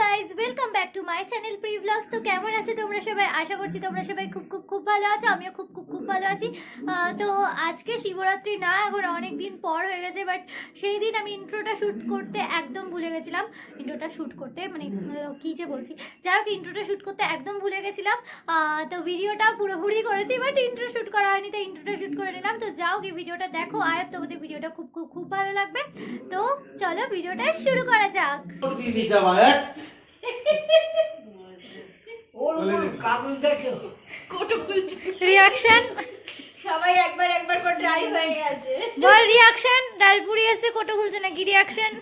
Guys welcome back to my channel pre blogs তো কেমন আছে তোমরা সবাই? আশা করছি তোমরা সবাই খুব খুব খুব ভালো আছো। আমিও খুব খুব খুব ভালো আছি। তো আজকে শিবরাত্রি না, এখন অনেক দিন পর হয়ে গেছে বাট সেই দিন আমি ইন্ট্রোটা শ্যুট করতে একদম ভুলে গেছিলাম। ইন্ট্রোটা শ্যুট করতে মানে কী যে বলছি? যাই হোক ইন্ট্রোটা শ্যুট করতে একদম ভুলে গেছিলাম। তো ভিডিওটা পুরোপুরি করেছি বাট ইন্ট্রো শ্যুট করা হয়নি, তো ইন্ট্রোটা শ্যুট করে নিলাম। তো যাও কি ভিডিওটা দেখো। আয় তোমাদের ভিডিওটা খুব খুব খুব ভালো লাগবে। তো চলো ভিডিওটা শুরু করা যাক। রিয়াকশন সবাই একবার একবার করে ড্রাই হয়ে গেছে। বল রিয়াকশন ডালপুরি এসে কোটো খুলছে নাকি রিয়াকশন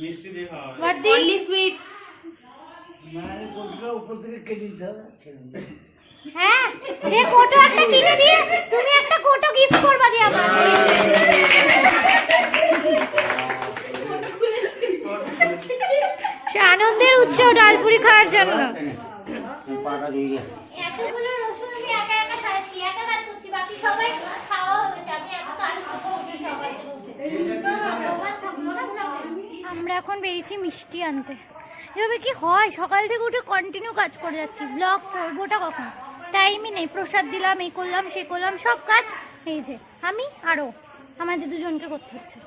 মিষ্টি দিয়ে খাওয়া বর্দি অনলি সুইটস হ্যাঁ দে কোটো একটা কিনে দিয়ে তুমি একটা কোটো গিফট করবা দিয়ে আমার সে আনন্দের উৎস ডালপুরি খাওয়ার জন্য। আমরা এখন বেরিয়েছি মিষ্টি আনতে। এভাবে কি হয়? সকাল থেকে উঠে কন্টিনিউ কাজ করে যাচ্ছি। ব্লগ করবোটা কখন? টাইমই নেই। প্রসাদ দিলাম এই করলাম সে করলাম সব কাজ এই যে আমি আরও আমাদের দুজনকে করতে হচ্ছে।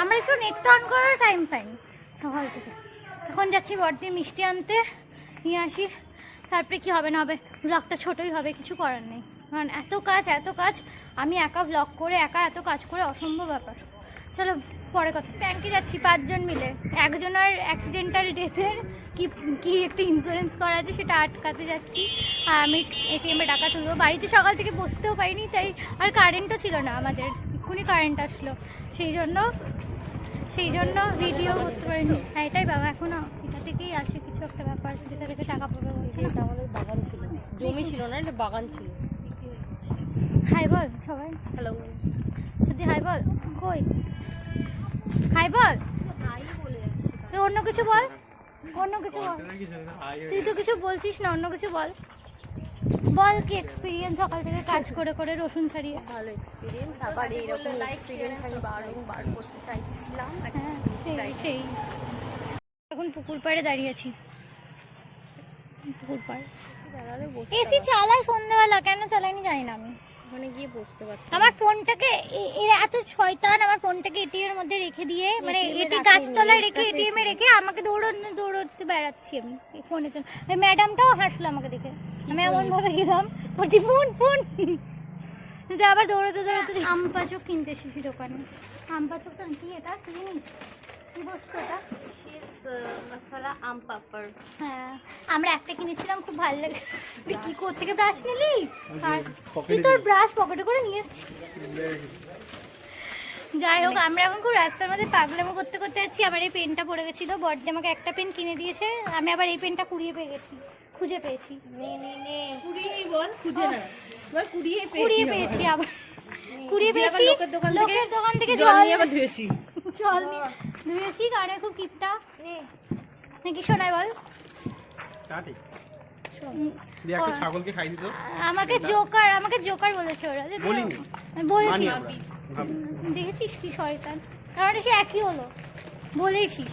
আমরা একটু নেট অন করার টাইম পাইনি সকাল থেকে। এখন যাচ্ছি বর্দি মিষ্টি আনতে, নিয়ে আসি। তারপরে কি হবে না হবে ব্লগটা ছোটই হবে, কিছু করার নেই। কারণ এত কাজ এত কাজ, আমি একা ব্লগ করে, একা এত কাজ করে অসম্ভব ব্যাপার। চলো, পরে কথা। ব্যাংকে যাচ্ছি পাঁচজন মিলে। একজনের অ্যাক্সিডেন্টাল ডেথের কি কি একটা ইন্স্যুরেন্স করা আছে সেটা আটকাতে যাচ্ছি। আর আমি এটিএমে টাকা তুলবো। বাড়িতে সকাল থেকে বসতেও পারিনি, তাই আর কারেন্টও ছিল না আমাদের। এক্ষুনি কারেন্ট আসলো। সেই জন্য সেই জন্য ভিডিও করতে পারিনি হ্যাঁ এটাই বাবা এখনও এটা থেকেই আছে কিছু একটা ব্যাপার যেটা থেকে টাকা পাবে বলছে আমাদের বাগান ছিল। জমি ছিল না এটা বাগান ছিল। হাই বল সবাই। হ্যালো সত্যি হাই বল কই? হাই বল। যাচ্ছে অন্য কিছু বল। অন্য কিছু বল। তুই তো কিছু বলছিস না অন্য কিছু বল। বল কি এক্সপিরিয়েন্স সকাল থেকে কাজ করে করে রসুন ছাড়িয়ে। ভালো এক্সপিরিয়েন্স আবার এইরকম এক্সপিরিয়েন্স আমি বারংবার করতে চাইছিলাম হ্যাঁ সেই সেই। এখন পুকুর পাড়ে দাঁড়িয়ে আছি। পুকুর পাড়। এসি চালায় সন্ধ্যেবেলা কেন চালাইনি জানি না আমি। ওখানে গিয়ে বসতে পারছি আমার ফোনটাকে এরা এত শয়তান আমার ফোনটাকে এটিএম এর মধ্যে রেখে দিয়ে মানে এটি গাছতলায় রেখে এটিএম এ রেখে আমাকে দৌড়ানো দৌড়তে বেড়াচ্ছি আমি ফোনের জন্য। এই ম্যাডামটাও হাসলো আমাকে দেখে। আমি এমন ভাবে গেলাম বলছি ফোন ফোন! কিন্তু আবার দৌড়াতে দৌড়াতে আম পাচক কিনতে এসেছি দোকানে। আম পাচক তো কি এটা? কি জিনিস? কি বস্তু এটা? মশলা আম পাপড়। হ্যাঁ আমরা একটা কিনেছিলাম খুব ভালো লাগে। তুই কি কোথা থেকে ব্রাশ নিলি? আর তুই তোর ব্রাশ পকেটে করে নিয়ে এসছিস। যাই হোক আমরা এখন খুব রাস্তার মধ্যে পাগলামো করতে করতে যাচ্ছি। আমার এই পেনটা পড়ে গেছিল বর্দি আমাকে একটা পেন কিনে দিয়েছে। আমি আবার এই পেনটা কুড়িয়ে পেয়ে গেছি খুঁজে পেয়েছি। নে নে নে। কুড়িয়ে বল খুঁজে না। বল কুড়িয়ে কুড়িয়ে পেয়েছি আবার। কুড়িয়ে পেয়েছি লোকের দোকান থেকে জল ধুয়েছি। জল ধুয়েছি কারণে খুব কিপটা। নাকি শোনায় বল। আমাকে জোকার আমাকে জোকার বলেছে ওরা। বলেছি। দেখেছিস কি শয়তান? কারণ সে একই হলো, বলেছিস।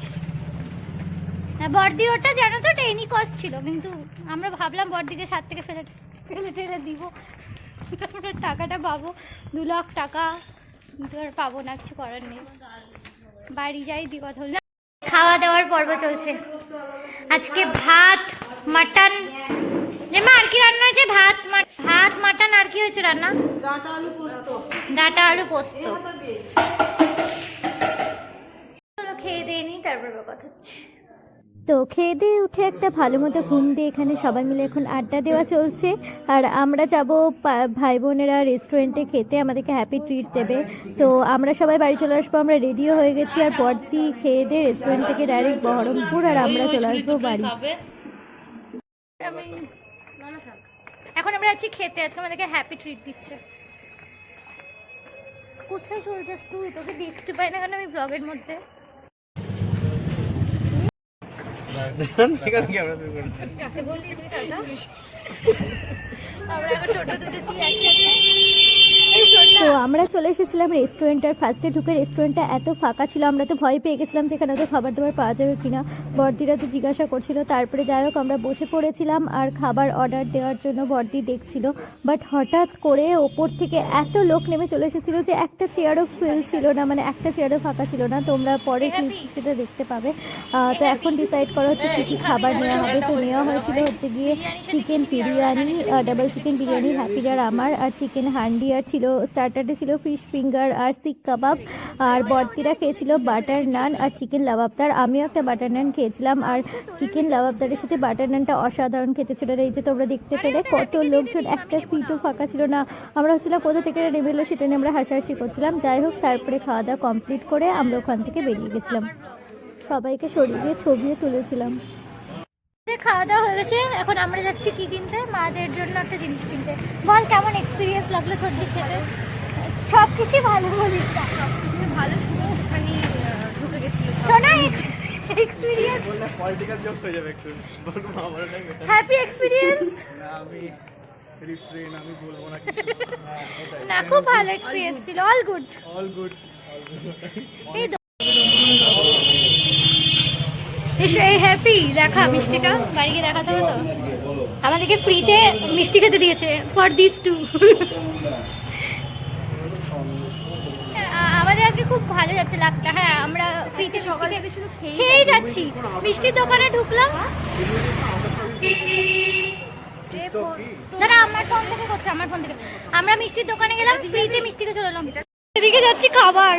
হ্যাঁ বর্দির ওটা জানো তো টেনি কস্ট ছিল, কিন্তু আমরা ভাবলাম বর্দিকে ছাদ থেকে ফেলে ফেলে টেলে দিব। টাকাটা পাবো, দু লাখ টাকা, কিন্তু আর পাবো না, কিছু করার নেই। বাড়ি যাই, দি কথা খাওয়া দাওয়ার পর্ব চলছে। আজকে ভাত, মাটন মা আর কি রান্না হয়েছে? ভাত ভাত মাটন আর কি হয়েছে রান্না? ডাটা আলু পোস্ত। চলো খেয়ে দিয়ে তারপর কথা হচ্ছে। তো খেয়ে দিয়ে উঠে একটা ভালো মতো ঘুম দিয়ে এখানে সবাই মিলে এখন আড্ডা দেওয়া চলছে। আর আমরা যাব ভাই বোনেরা রেস্টুরেন্টে খেতে আমাদেরকে হ্যাপি ট্রিট দেবে। তো আমরা সবাই বাড়ি চলে আসব আমরা রেডিও হয়ে গেছি। আর পরদি খেয়ে দিয়ে রেস্টুরেন্ট থেকে ডাইরেক্ট বহরমপুর আর আমরা চলে আসব বাড়ি। এখন আমরা আছি খেতে আজকে আমাদেরকে হ্যাপি ট্রিট দিচ্ছে। কোথায় চলছিস তুই? তোকে দেখতে পাই না কেন আমি ব্লগের মধ্যে? আমরা এখন টোটো টোটো তো আমরা চলে এসেছিলাম রেস্টুরেন্ট আর ফার্স্টে ঢুকে। রেস্টুরেন্টটা এত ফাঁকা ছিল আমরা তো ভয় পেয়ে গেছিলাম যেখানে তো খাবার দাবার পাওয়া যাবে কিনা। বর্দিরা তো জিজ্ঞাসা করছিল তারপরে যাই হোক আমরা বসে পড়েছিলাম আর খাবার অর্ডার দেওয়ার জন্য বর্দি দেখছিল। বাট হঠাৎ করে ওপর থেকে এত লোক নেমে চলে এসেছিল যে একটা চেয়ারও ফিল ছিল না মানে একটা চেয়ারও ফাঁকা ছিল না। তোমরা পরে সেটা দেখতে পাবে। তো এখন ডিসাইড করা হচ্ছে কী কী খাবার নেওয়া হবে। তো নেওয়া হয়েছিল হচ্ছে গিয়ে chicken biryani double chicken biryani হ্যাপিরার আমার আর চিকেন হান্ডি আর ছিল স্টার্টারে ছিল ফিশ ফিঙ্গার আর শিক কাবাব। আর বর্তিরা খেয়েছিল বাটার নান আর চিকেন লাবাবদার। আমিও একটা বাটার নান খেয়েছিলাম আর চিকেন লাবাবদারের সাথে বাটার নানটা অসাধারণ খেতে ছিল। এই যে তোমরা দেখতে পেলে, কত লোকজন, একটা সিটও ফাঁকা ছিল না। আমরা হচ্ছিলাম কোথা থেকে নেমে এলো সেটা নিয়ে আমরা হাসাহাসি করছিলাম। যাই হোক, তারপরে খাওয়া দাওয়া কমপ্লিট করে আমরা ওখান থেকে বেরিয়ে গেছিলাম। সবাইকে সরিয়ে দিয়ে ছবিও তুলেছিলাম। খাওয়া দাওয়া হয়ে গেছে, এখন আমরা যাচ্ছি কি কিনতে? মাদের জন্য একটা জিনিস কিনতে। বল, কেমন এক্সপিরিয়েন্স লাগল সর্দি খেতে সব ভালো বলিস। না। খুব ভালো এক্সপিরিয়েন্স অল গুড হ্যাপি দেখা, মিষ্টিটা। বাড়ি গিয়ে দেখাতে আমাদেরকে ফ্রিতে মিষ্টি খেতে দিয়েছে ফর দিস টু আমাদের আজকে খুব ভালো যাচ্ছে লাকটা। হ্যাঁ আমরা ফ্রিতে সকাল থেকে শুধু খেয়েই যাচ্ছি। মিষ্টির দোকানে ঢুকলাম। দাদা আমার ফোন থেকে করছে আমার ফোন থেকে। আমরা মিষ্টির দোকানে গেলাম ফ্রিতে মিষ্টিতে চলে এলাম। এদিকে যাচ্ছি খাবার।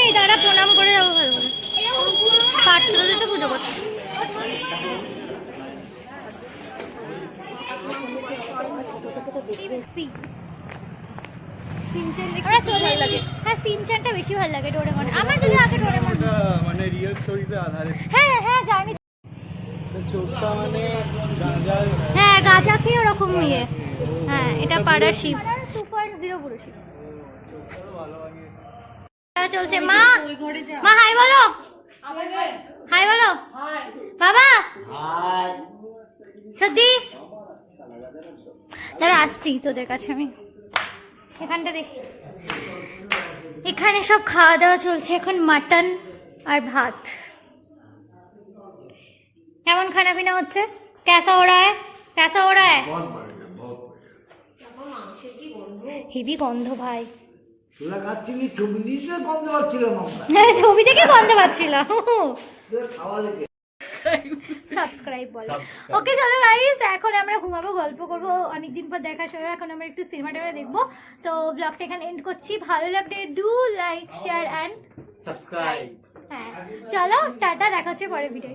এই দাদা প্রণাম করে যাব ভালো করে। পাত্র দিতে পুজো করছি। আমরা চলে এলাম হ্যাঁ সিনচানটা বেশি ভালো লাগে ডোরেমন আমার যদি আগে ডোরেমন মানে রিয়েল স্টোরিতে আধারিত হ্যাঁ হ্যাঁ জানি। মানে হ্যাঁ গাঁজা খেয়ে ওরকম ইয়ে। হ্যাঁ এটা পাড়ার টু পয়েন্ট জিরো পুরো চলছে। মা মা হাই বলো। হাই বলো। বাবা। সত্যি? দাঁড়া আসছি তোদের কাছে আমি। এখানটা দেখি। এখানে সব খাওয়া দাওয়া চলছে এখন মাটন আর ভাত। কেমন খানা পিনা হচ্ছে ক্যাসা ওড়ায় ক্যাসা ওড়ায় হেভি গন্ধ ভাই। হ্যাঁ, ছবি থেকে গন্ধ পাচ্ছিলাম। সাবস্ক্রাইব বলে। ওকে চলো গাইস এখন আমরা ঘুমাবো গল্প করব। অনেকদিন পর দেখা সবাই এখন আমরা একটু সিনেমা টেমা দেখব। তো ব্লগটা এখানে এন্ড করছি। ভালো লাগলে do like share and subscribe হ্যাঁ চলো টাটা দেখা হচ্ছে পরে ভিডিও